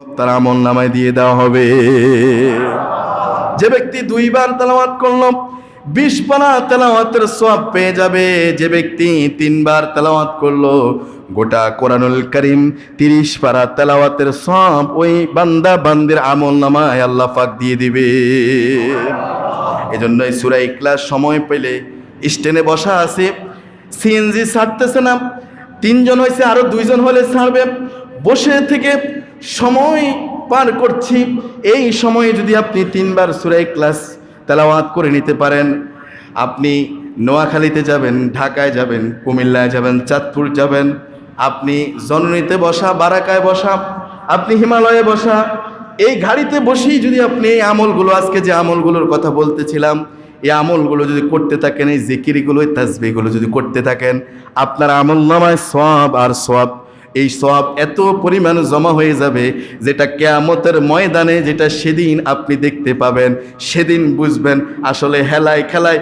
তার আমল নামায় দিয়ে দেওয়া হবে। যে ব্যক্তি দুইবার তেলাওয়াত করল, বিশ পানা তেলাওয়াতের সব পেয়ে যাবে। যে ব্যক্তি তিনবার তেলাওয়াত করল, গোটা কোরআনুল করিম তিরিশ পারা তেলাওয়াতের সব ওই বান্দা বান্দির আমল নামায় আল্লাহ পাক দিয়ে দিবে। এজন্য এই সুরাই ক্লাস সময় পেলে স্টেনে বসা আছে, সিএনজি ছাড়তেছে না, তিনজন হয়েছে আরও দুইজন হলে ছাড়বে। বসে থেকে সময় পার করছি। এই সময়ে যদি আপনি তিনবার সুরাই ক্লাস তেলাওয়াত করে নিতে পারেন, আপনি নোয়াখালীতে যাবেন, ঢাকায় যাবেন, কুমিল্লায় যাবেন, চাঁদপুর যাবেন, আপনি জননীতে বসা, বারাকায় বসা, আপনি হিমালয়ে বসা, এই গাড়িতে বসেই যদি আপনি এই আমলগুলো, আজকে যে আমলগুলোর কথা বলতেছিলাম, এই আমলগুলো যদি করতে থাকেন, এই জিকিরিগুলো, এই তাজবিগুলো যদি করতে থাকেন, আপনার আমল নামায় সব আর সব এই সব এত পরিমাণ জমা হয়ে যাবে যেটা কেয়ামতের ময়দানে, যেটা সেদিন আপনি দেখতে পাবেন, সেদিন বুঝবেন আসলে হেলায় খেলায়